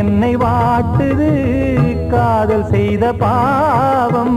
என்னை வாட்டுது காதல் செய்த பாவம்.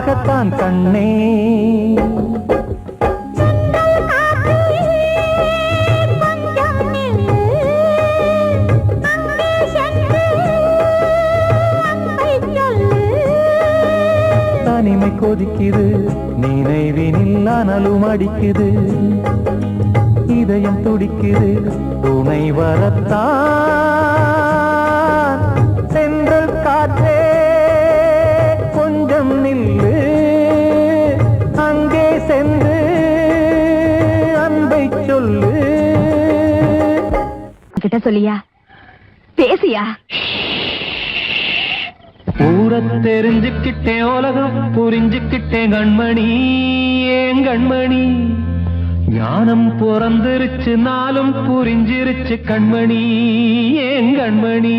அதற்காகத்தான் கண்ணே. தனிமை கொதிக்குது நினைவினில் அனலும் அடிக்குது இதயம் துடிக்குது துணை வரத்தான். சென்றல் காற்று சொல்லியா? பேசியா? ஊரை தெரிஞ்சுக்கிட்டே உலகம் புரிஞ்சுக்கிட்டே கண்மணி. ஏன் கண்மணி? ஞானம் பிறந்திருச்சு நாளும் புரிஞ்சிருச்சு கண்மணி. ஏன் கண்மணி?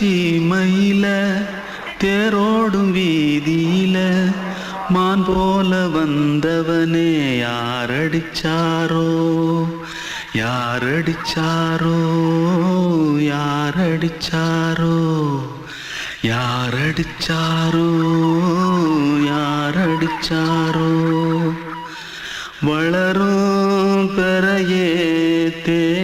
சீமையில தேரோடும் வீதியில மான் போல வந்தவனே யாரடிச்சாரோ? யாரடிச்சாரோ? யாரடிச்சாரோ? யாரடிச்சாரோ? யாரடிச்சாரோ? வளரும் பெறையே தே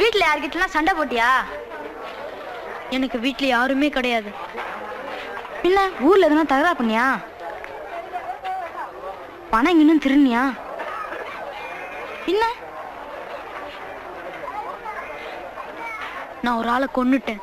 வீட்டுல யார்கிட்டலாம் சண்டை போட்டியா? எனக்கு வீட்ல யாருமே கிடையாது. பின்ன ஊர்ல எதுனா தகரா பண்ணியா? பணம் இன்னும் திருநியா பின்ன? நான் ஒரு ஆளை கொன்னுட்டேன்.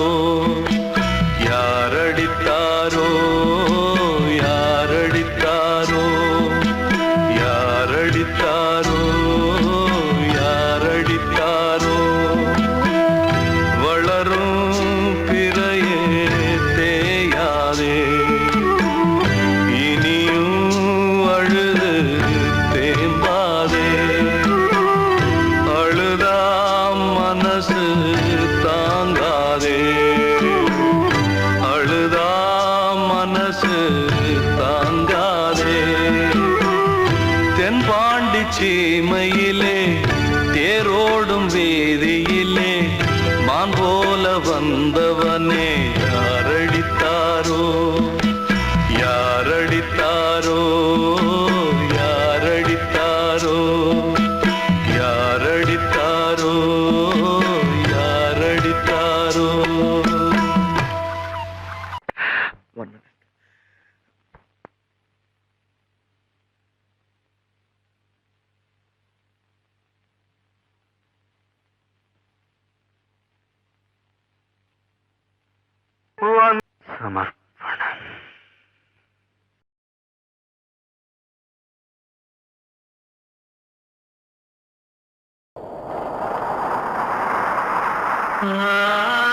போல না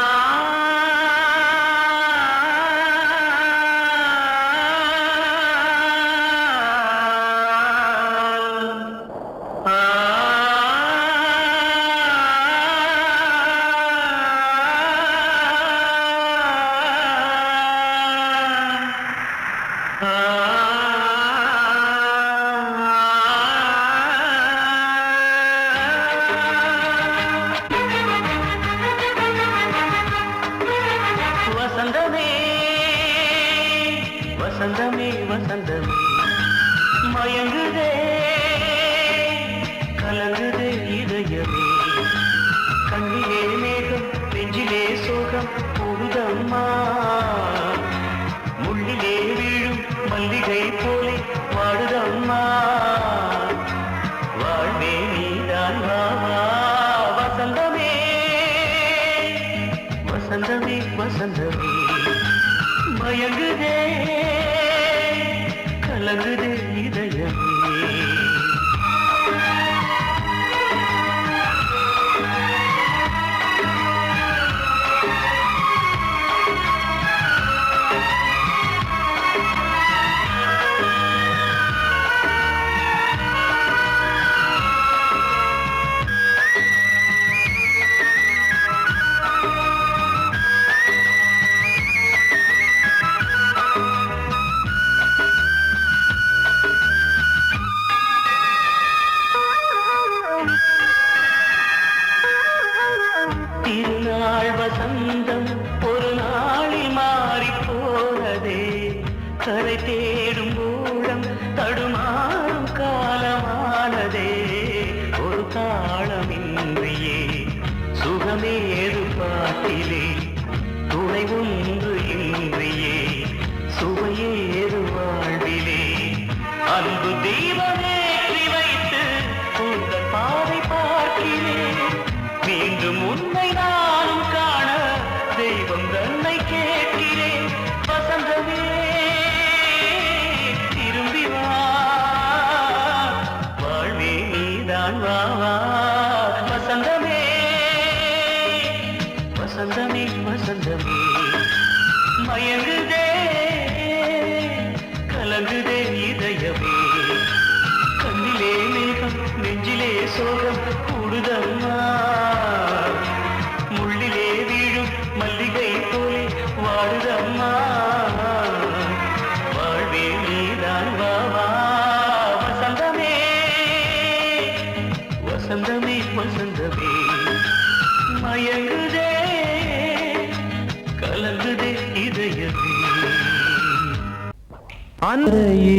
Hayırlı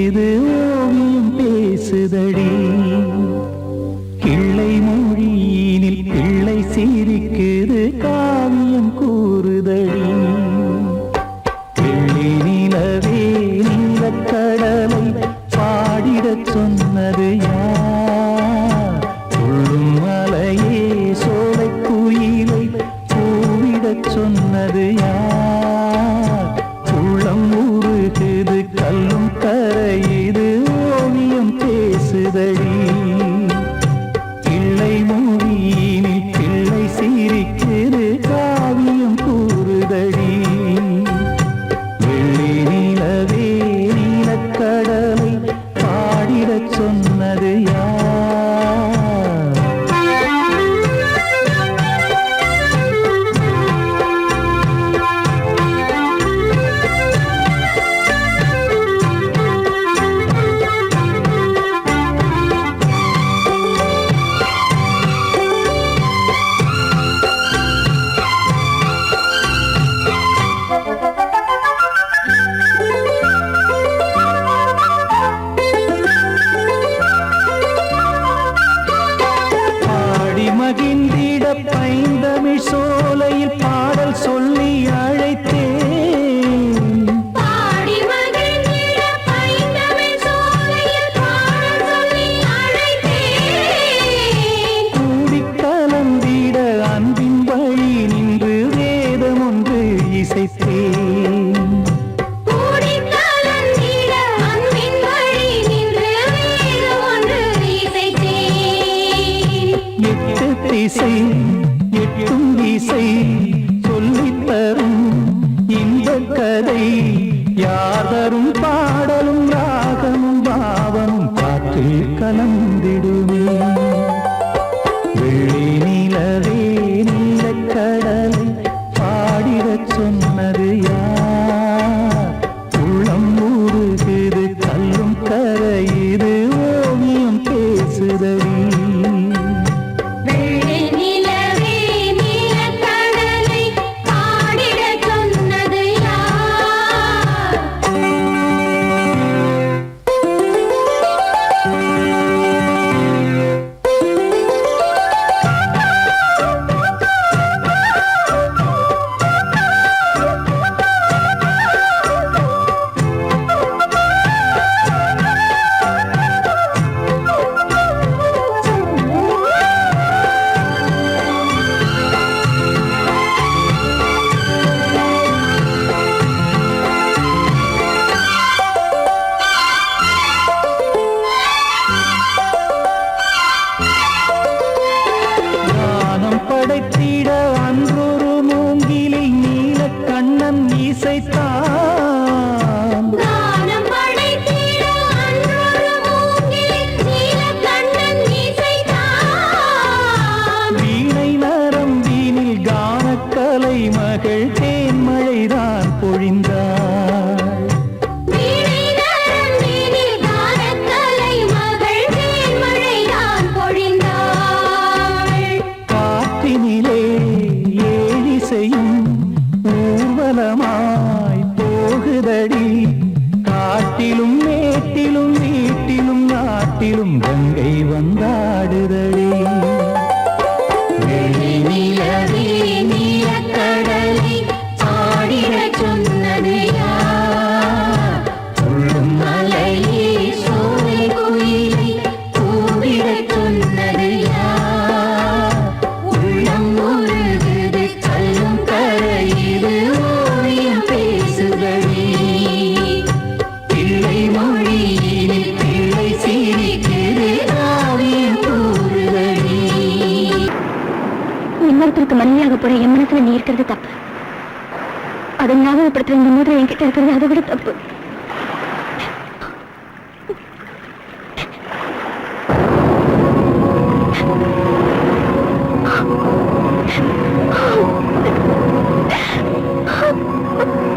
இது ஓவியம் பேசுதடி. yeah.